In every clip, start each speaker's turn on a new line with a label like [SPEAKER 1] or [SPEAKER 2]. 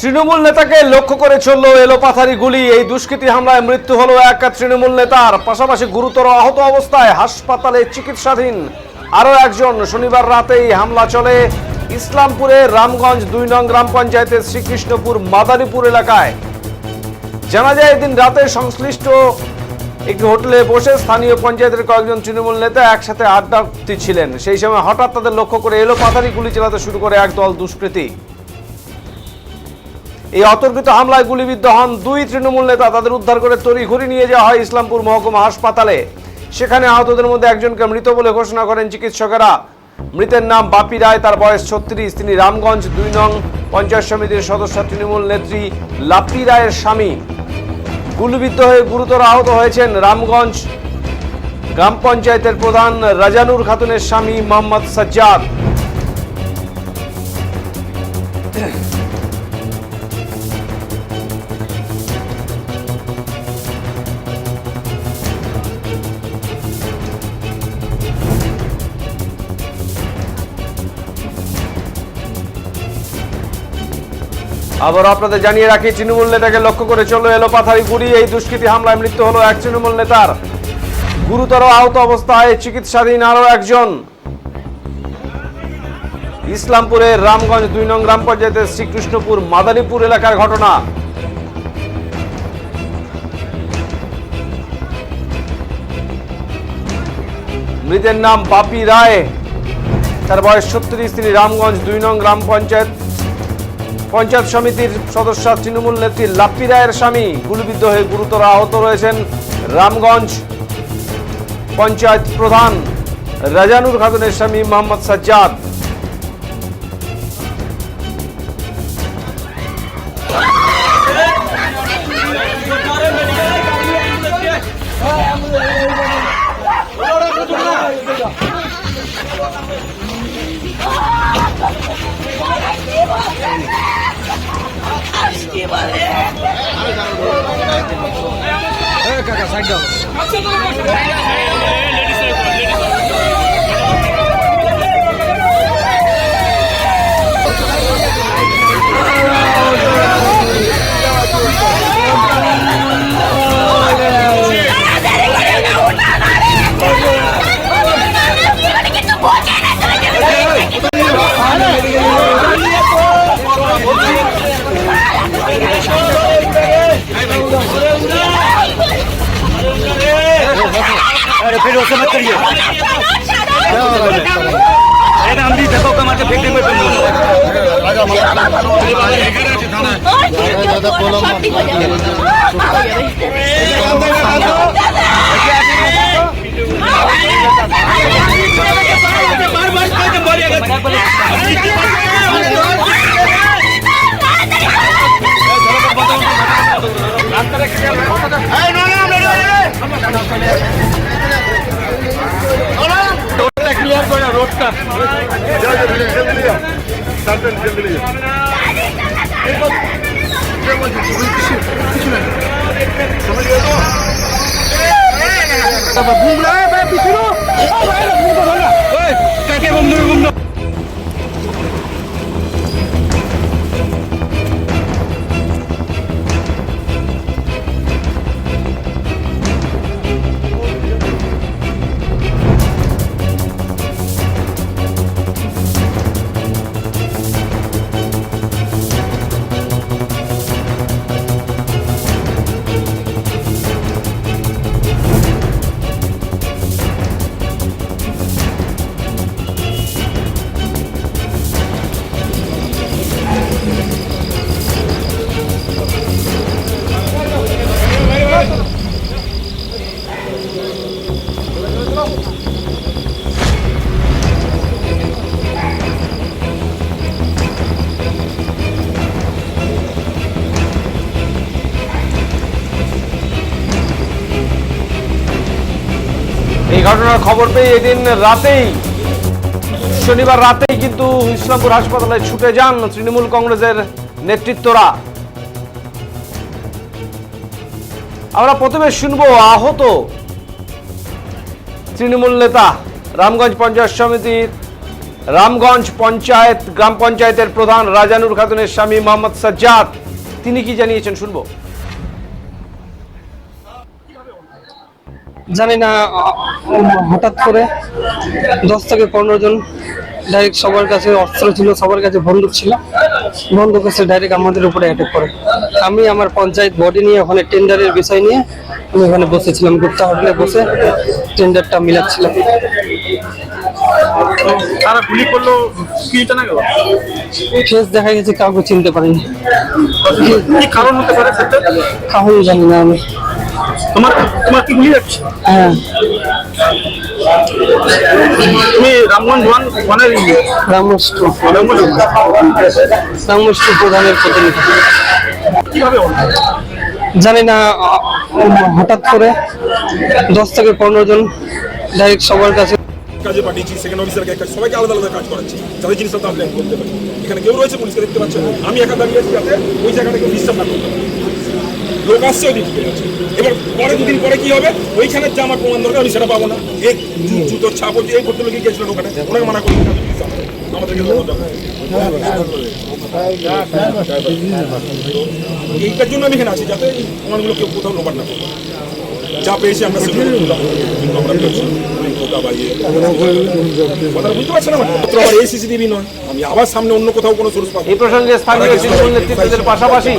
[SPEAKER 1] তৃণমূল নেতাকে লক্ষ্য করে চলল এলোপাথারি গুলি। এই দুষ্কৃতী হামলায় মৃত্যু হলো এক তৃণমূল নেতার। পাশাপাশি গুরুতর আহত অবস্থায় হাসপাতালে চিকিৎসাধীন আরও একজন। শনিবার রাতেই হামলা চলে ইসলামপুরে রামগঞ্জ দুই নং গ্রাম পঞ্চায়েতের শ্রীকৃষ্ণপুর মাদারীপুর এলাকায়। জানা যায়, এদিন রাতে সংশ্লিষ্ট একটি হোটেলে বসে স্থানীয় পঞ্চায়েতের কয়েকজন তৃণমূল নেতা একসাথে আড্ডা ছিলেন। সেই সময় হঠাৎ তাদের লক্ষ্য করে এলো পাথারি গুলি চালাতে শুরু করে একদল দুষ্কৃতী। এই অতর্কিত হামলায় গুলিবিদ্ধ হন দুই তৃণমূল নেতা। তাদের উদ্ধার করে তড়িঘড়ি নিয়ে যাওয়া হয় ইসলামপুর মহকুমা হাসপাতালে। সেখানে আহতদের মধ্যে একজনকে মৃত বলে ঘোষণা করেন চিকিৎসকেরা। মৃতের নাম বাপি রায়, তার বয়স ছত্রিশ। তিনি রামগঞ্জ দুই নং পঞ্চায়েত সমিতির সদস্য, তৃণমূল নেত্রী লাপি রায়ের স্বামী। গুলিবিদ্ধ হয়ে গুরুতর আহত হয়েছেন রামগঞ্জ গ্রাম পঞ্চায়েতের প্রধান রাজানুর খাতুনের স্বামী মোহাম্মদ সাজ্জাদ। আবার আপনাদের জানিয়ে রাখি, তৃণমূল নেতাকে লক্ষ্য করে চলো এলো পাথারি গুড়ি এই দুষ্কৃতী হামলায় মৃত্যু হলো এক তৃণমূল নেতার। গুরুতর আহত অবস্থায় চিকিৎসাধীন আরও একজন। ইসলামপুরের রামগঞ্জ দুই নং গ্রাম পঞ্চায়েতের শ্রীকৃষ্ণপুর মাদারীপুর এলাকার ঘটনা। মৃতের নাম বাপি রায়। তার বয়স ছত্রিশ, তিনি রামগঞ্জ দুই নং গ্রাম পঞ্চায়েত পঞ্চায়েত সমিতির সদস্য তৃণমূল নেত্রী লাপ্পি রায়ের স্বামী গুলিবিদ্ধ হয়ে গুরুতর আহত রয়েছেন রামগঞ্জ পঞ্চায়েত প্রধান রাজানুর খাতুনের স্বামী মোহাম্মদ সাজ্জাদ।
[SPEAKER 2] अरे রোডটা Tamten gel gel. Gel bak. Gel bak. Kişi. Kişi. Sana gel o. Tamam, bunlar ben bitiriyorum. Ama
[SPEAKER 1] ben bunu da bana. Hey, kakek bunu bunu. খবর পেয়ে এদিন রাতেই, শনিবার রাতেই কিন্তু ইসলামপুর হাসপাতালে ছুটে যান তৃণমূল কংগ্রেসের নেতৃত্বরা। আমরা প্রথমে শুনব আহত তৃণমূল নেতা রামগঞ্জ পঞ্চায়েত সমিতির, রামগঞ্জ পঞ্চায়েত, গ্রাম পঞ্চায়েতের প্রধান রাজানুর খাতুনের স্বামী মোহাম্মদ সাজ্জাদ। তিনি কি জানিয়েছেন? শুনব।
[SPEAKER 3] জানি না হঠাৎ করে দশ থেকে পনেরো জন ডাইরেক্ট সবার কাছে অস্ত্র ছিল সবার কাছে বন্দুক ছিল। বন্দুক এসে ডাইরেক্ট আমাদের উপরে অ্যাটাক করে। আমি আমার পঞ্চায়েত বডি নিয়ে ওখানে টেন্ডারের বিষয় নিয়ে আমি ওখানে বসেছিলাম গুপ্তা হোটেলে বসে টেন্ডারটা মিলাচ্ছিলাম।
[SPEAKER 4] তারা গুলি করল কি জানা গেল?
[SPEAKER 3] ফেস দেখা গেছে কাউকে চিনতে পারিনি।
[SPEAKER 4] কি কারণ হতে পারে?
[SPEAKER 3] কাউকে জানি না আমি।
[SPEAKER 4] তোমার তোমার কি গুলি যাচ্ছে?
[SPEAKER 3] হ্যাঁ।
[SPEAKER 4] তুমি রামগঞ্জ ওয়ান ওয়ানের
[SPEAKER 3] রামষ্ট
[SPEAKER 4] রামগঞ্জ
[SPEAKER 3] রামষ্ট প্রধানের প্রতিনিধি।
[SPEAKER 4] কীভাবে?
[SPEAKER 3] জানি না হঠাৎ করে দশ থেকে পনেরো জন ডাইরেক্ট সবার কাছে
[SPEAKER 5] কাজে পাঠিয়েছি সেকেন্ড অফিসারকে একটা সবাইকে আলাদা আলাদা কাজ করাচ্ছি। যাতে জিনিসটা তার করতে পারে এখানে কেউ রয়েছে পুলিশকে দেখতে পাচ্ছে আমি একা দাঁড়িয়ে আছি যাতে ওই জায়গাটা কেউ ডিস্টার্ব না করতে পারে। লোক আসছে ওই দিক এবার পরে দুদিন পরে কি হবে? ওইখানে যে আমার প্রমাণ দরকার আমি সেটা পাবো না। এই জুতোর ছাপ হচ্ছে এই ভদ্রলোকে গিয়েছিলেন ওখানে ওনাকে মানা করি আমাদেরকে। এইটার জন্য আমি এখানে আছি যাতে প্রমাণগুলো কেউ কোথাও লোপাট না করবে যা পেয়েছি আমরা কথাটা বুঝতে আমার এই সিসিটিভি নয়। আমি আবার সামনে অন্য কোথাও কোনো সোর্স পাবো।
[SPEAKER 1] এই প্রসঙ্গে স্থানীয় পাশাপাশি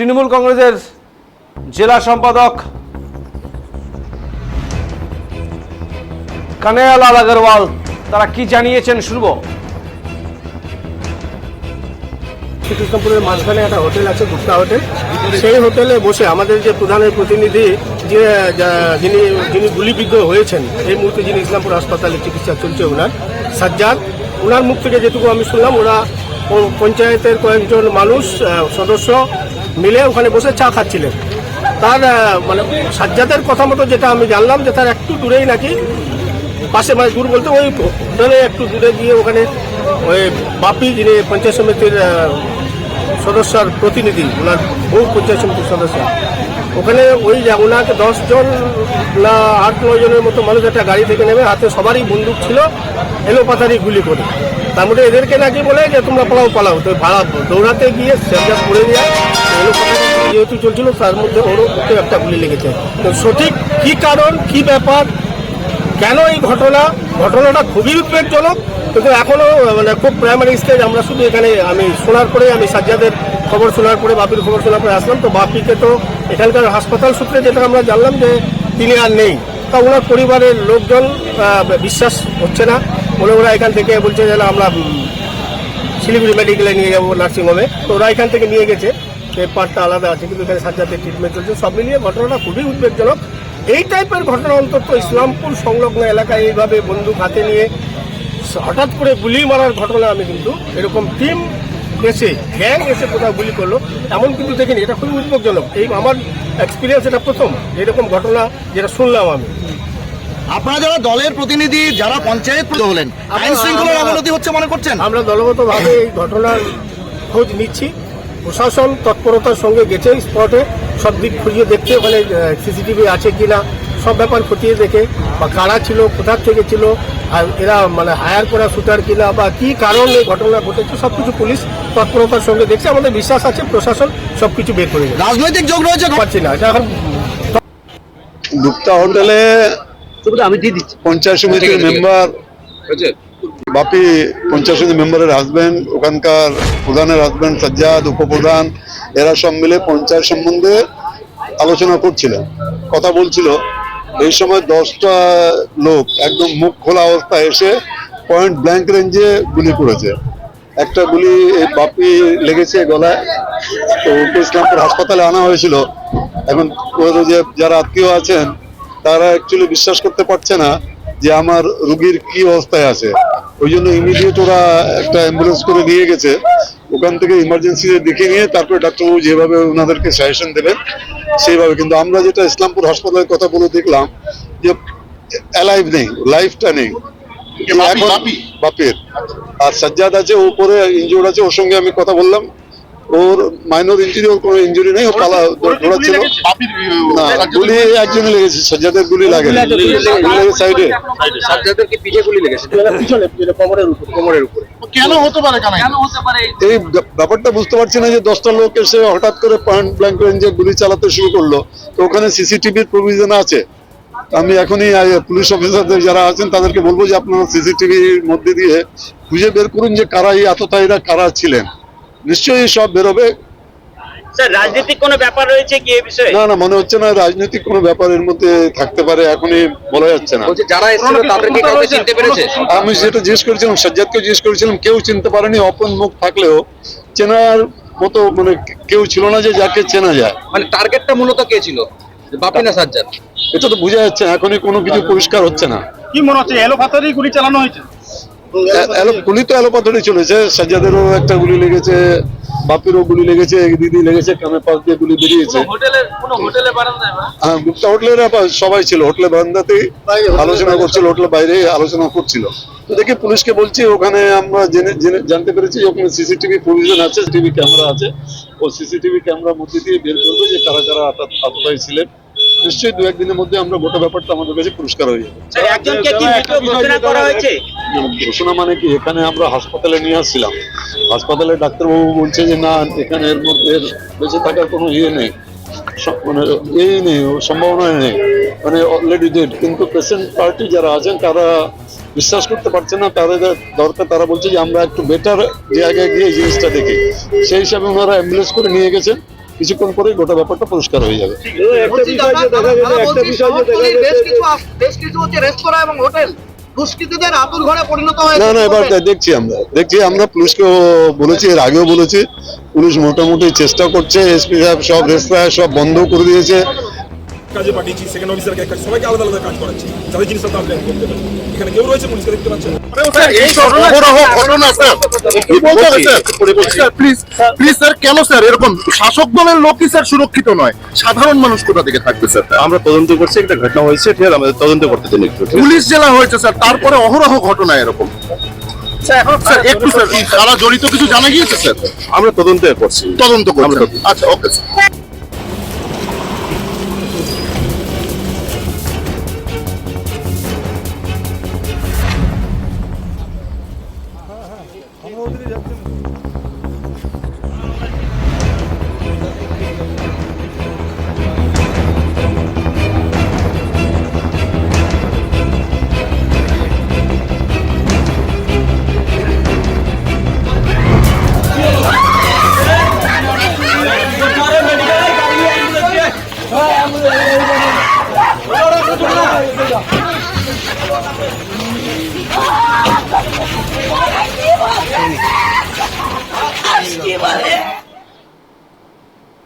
[SPEAKER 1] তৃণমূল কংগ্রেসের জেলা সম্পাদক কানায়ালাল আগরওয়াল, তারা কি জানিয়েছেন শুনব।
[SPEAKER 6] কৃষ্ণপুরের মাঝখানে একটা হোটেল আছে, গুপ্তা হোটেল। সেই হোটেলে বসে আমাদের যে প্রধানের প্রতিনিধি, যে যিনি যিনি গুলিবিদ্ধ হয়েছেন, এই মুহূর্তে যিনি ইসলামপুর হাসপাতালে চিকিৎসা চলছে ওনার, সাজ্জাদ, ওনার মুখ থেকে যেটুকু আমি শুনলাম, ওরা পঞ্চায়েতের কয়েকজন মানুষ সদস্য মিলে ওখানে বসে চা খাচ্ছিলেন। তার মানে সাজ্জাদের কথা মতো যেটা আমি জানলাম যে তার একটু দূরেই নাকি পাশে মানে দূর বলতে ওই হোটেলে একটু দূরে গিয়ে ওখানে ওই বাপি যিনি পঞ্চায়েত সমিতির সদস্যর প্রতিনিধি, ওনার বহু পঞ্চায়েত সমিতির সদস্য, ওখানে ওই ওনাকে দশজন না আট নয় জনের মতো মানুষ একটা গাড়ি থেকে নেমে হাতে সবারই বন্দুক ছিল এলো পাতারি গুলি করে। তার মধ্যে এদেরকে নাকি বলে যে, তোমরা পালাও পালাও। তো ভাড়া দৌড়াতে গিয়ে সেটা পড়ে যায়। যেহেতু চলছিল, তার মধ্যে ওরও ওকে একটা গুলি লেগেছে। তো সঠিক কী কারণ, কী ব্যাপার, কেন এই ঘটনা? ঘটনাটা খুবই উদ্বেগজনক কিন্তু এখনও মানে খুব প্রাইমারি স্টেজ আমরা শুধু এখানে আমি শোনার পরে, আমি সাজ্জাদের খবর শোনার পরে, বাপির খবর শোনার পরে আসলাম। তো বাপিকে তো এখানকার হাসপাতাল সূত্রে যেটা আমরা জানলাম যে, তিনি আর নেই। তা ওনার পরিবারের লোকজন বিশ্বাস হচ্ছে না। বলে ওরা এখান থেকে বলছে যে আমরা শিলিগুড়ি মেডিকেলে নিয়ে যাব নার্সিংহোমে তো ওরা এখান থেকে নিয়ে গেছে। এই পার্টটা আলাদা আছে, কিন্তু এখানে সাজ্জাদের ট্রিটমেন্ট চলছে। সব মিলিয়ে ঘটনাটা খুবই উদ্বেগজনক। এই টাইপের ঘটনা অন্তত ইসলামপুর সংলগ্ন এলাকায় এইভাবে বন্দুক হাতে নিয়ে হঠাৎ করে গুলি মারার ঘটনা আমি কিন্তু এরকম টিম এসে গ্যাং এসে কোথাও গুলি করল, এমন কিন্তু দেখিনি। এটা খুবই উদ্বেগজনক। এই আমার এক্সপিরিয়েন্স এটা প্রথম। এরকম ঘটনা যেটা শুনলাম আমি।
[SPEAKER 7] আপনারা যারা দলের প্রতিনিধি যারা পঞ্চায়েত হলেন আইন শৃঙ্খলার অবনতি হচ্ছে মনে করছেন?
[SPEAKER 6] আমরা দলগতভাবে এই ঘটনার খোঁজ নিচ্ছি। প্রশাসন তৎপরতার সঙ্গে গেছে স্পটে। সব দিক খুঁজিয়ে দেখছে ওখানে সিসিটিভি আছে কিনা সব ব্যাপার খতিয়ে দেখে। বা কারা ছিল কোথার থেকে ছিল আর এরা মানে হায়ার করা শুটার কিনা বা কি কারণে এই ঘটনা ঘটেছে সব কিছু পুলিশ তৎপরতার সঙ্গে দেখছে। আমাদের বিশ্বাস আছে প্রশাসন সব কিছু বের করে
[SPEAKER 7] রাজনৈতিক যোগ রয়েছে।
[SPEAKER 6] পাচ্ছি না এটা এখন
[SPEAKER 8] গুপ্তা হোটেলে পঞ্চায়েত সমিতির মেম্বার বাপি পঞ্চায়েত সমিতি মেম্বারের হাজবেন্ড ওখানকার প্রধানের হাজবেন্ড সাজ্জাদ উপপ্রধান এরা সব মিলে পঞ্চায়েত সম্বন্ধে আলোচনা করছিলেন কথা বলছিল। এই সময় দশটা লোক একদম মুখ খোলা অবস্থায় এসে পয়েন্ট ব্ল্যাঙ্ক রেঞ্জে গুলি করেছে। একটা গুলি বাপি লেগেছে গলায় তো ওকে ইসলামপুর হাসপাতালে আনা হয়েছিল। এখন যে যারা আত্মীয় আছেন তারা অ্যাকচুয়ালি বিশ্বাস করতে পারছে না যে আমার রুগীর কি অবস্থায় আছে। ওই জন্য ইমিডিয়েট ওরা একটা অ্যাম্বুলেন্স করে নিয়ে গেছে। ওখান থেকে ইমার্জেন্সিতে দেখে নিয়ে তারপরে ডাক্তারবাবু যেভাবে ওনাদেরকে সাজেশন দেবেন সেইভাবে। কিন্তু আমরা যেটা ইসলামপুর হাসপাতালের কথা বলে দেখলাম যে অ্যালাইভ নেই লাইফটা নেই? বাপের। আর সাজ্জাদ আছে ও উপরে ইনজোর্ড আছে ওর সঙ্গে আমি কথা বললাম। ওর মাইনর ইঞ্জুরি ওর কোনো ইঞ্জুরি নেই ও পালা দৌড়াচ্ছিল। না গুলি একজনই লেগেছে? সজ্জাদের গুলি লাগে সাইডে।
[SPEAKER 6] পিছনে কোমরের উপর। কোমরের উপরে।
[SPEAKER 7] কেন হতে পারে কেন
[SPEAKER 8] এই ব্যাপারটা বুঝতে পারছি না যে দশটা লোক এসে হঠাৎ করে পয়েন্ট ব্ল্যাঙ্ক রেঞ্জে গুলি চালাতে শুরু করল। তো ওখানে সিসিটিভির প্রভিজন আছে। আমি এখনই পুলিশ অফিসারদের যারা আছেন তাদেরকে বলব যে আপনারা সিসিটিভির মধ্যে দিয়ে খুঁজে বের করুন যে কারা এই আততায়ীরা কারা ছিলেন। নিশ্চয়ই সব বেরোবে।
[SPEAKER 9] স্যার রাজনৈতিক কোনো ব্যাপার রয়েছে কি এই বিষয়ে?
[SPEAKER 8] না না মনে হচ্ছে না রাজনৈতিক কোনো ব্যাপার এর মধ্যে থাকতে পারে এখনই বলা যাচ্ছে না।
[SPEAKER 4] যারা এসেছিল তাদেরকে কাউকে চিনতে পেরেছে?
[SPEAKER 8] আমি যেটা জিজ্ঞেস করেছিলাম সাজ্জাদকে জিজ্ঞেস করেছিলাম কেউ চিনতে পারেনি অপন মুখ থাকলেও। চেনার মতো মানে কেউ ছিল না যে যাকে চেনা যায়।
[SPEAKER 4] মানে টার্গেটটা মূলত কে ছিল? বাপি না সাজ্জাদ?
[SPEAKER 8] এটা তো বোঝা যাচ্ছে না এখনই কোনো কিছু পরিষ্কার হচ্ছে না।
[SPEAKER 4] কি মনে হচ্ছে এলোপাতারি গুলি চালানো হয়েছে?
[SPEAKER 8] গুলি তো চলেছে। সাজ্জাদেরও একটা গুলি লেগেছে বাপিরও গুলি লেগেছে দিদি লেগেছে কামে পাশ দিয়ে গুলি বেরিয়েছে। হ্যাঁ গুপ্তা হোটেলের সবাই ছিল হোটেলে বারান্দাতেই। আলোচনা করছিল হোটেলের বাইরে আলোচনা করছিল। তো দেখি পুলিশকে বলছি ওখানে আমরা জেনে জেনে জানতে পেরেছি ওখানে সিসিটিভি প্রভিশন আছে টিভি ক্যামেরা আছে। ও সিসিটিভি ক্যামেরার মধ্যে দিয়ে বের করবে যে কারা কারা আতত- আততায়ী ছিলেন। নিশ্চয়ই দু একদিনের মধ্যে আমরা গোটা ব্যাপারটা আমাদের কাছে পুরস্কার হয়ে যাবে।
[SPEAKER 9] ঘোষণা
[SPEAKER 8] মানে কি? এখানে আমরা হাসপাতালে নিয়ে আসছিলাম। হাসপাতালে ডাক্তারবাবু বলছে যে না এখানে এর মধ্যে বেঁচে থাকার কোনো ইয়ে নেই। মানে এই নেই সম্ভাবনা নেই। মানে অলরেডি ডেড কিন্তু পেশেন্ট পার্টি যারা আছেন তারা বিশ্বাস করতে পারছে না। তাদের দরকার তারা বলছে যে আমরা একটু বেটার জায়গায় গিয়ে জিনিসটা দেখি। সেই হিসাবে ওনারা অ্যাম্বুলেন্স করে নিয়ে গেছেন। কিছুক্ষণ পরে গোটা ব্যাপারটা পরিষ্কার হয়ে যাবে।
[SPEAKER 6] একটা বিষয় যে দেখা গেছে একটা বিষয় যে দেখা গেছে
[SPEAKER 7] বেশ কিছু হচ্ছে রেস্তোরাঁ এবং হোটেল দুষ্কৃতীদের আতুর ঘরে পরিণত হয়েছে।
[SPEAKER 8] না না এবার দেখছি আমরা দেখছি আমরা পুলিশকেও বলেছি এর আগেও বলেছি পুলিশ মোটামুটি চেষ্টা করছে এসপি সাহেব সব রেস্তোরাঁ সব বন্ধ করে দিয়েছে।
[SPEAKER 5] কাজে পাঠিয়েছি সেকেন্ড অফিসারকে একটা সবাইকে আলাদা আলাদা কাজ করাচ্ছি যাদের জিনিসটা তার ব্যাংক করতে পারে। এখানে কেউ রয়েছে পুলিশকে দেখতে পাচ্ছেন?
[SPEAKER 7] এই অহরহ ঘটনা স্যার কি বলতে হবে sir? Sir? Please please sir কেন স্যার? এরকম শাসক দলের লোকই স্যার সুরক্ষিত নয়। সাধারণ মানুষ কোথা থেকে থাকবে স্যার?
[SPEAKER 6] আমরা তদন্ত করছি একটা ঘটনা হয়েছে ঠিক আছে? আমাদের তদন্ত করতে দিন একটু
[SPEAKER 7] পুলিশ জেলা হয়েছে স্যার তারপরে অহরহ ঘটনা এরকম। স্যার একটু স্যার সারা জড়িত কিছু জানা গিয়েছে স্যার?
[SPEAKER 6] আমরা তদন্ত করছি।
[SPEAKER 7] তদন্ত করছেন আচ্ছা ওকে স্যার।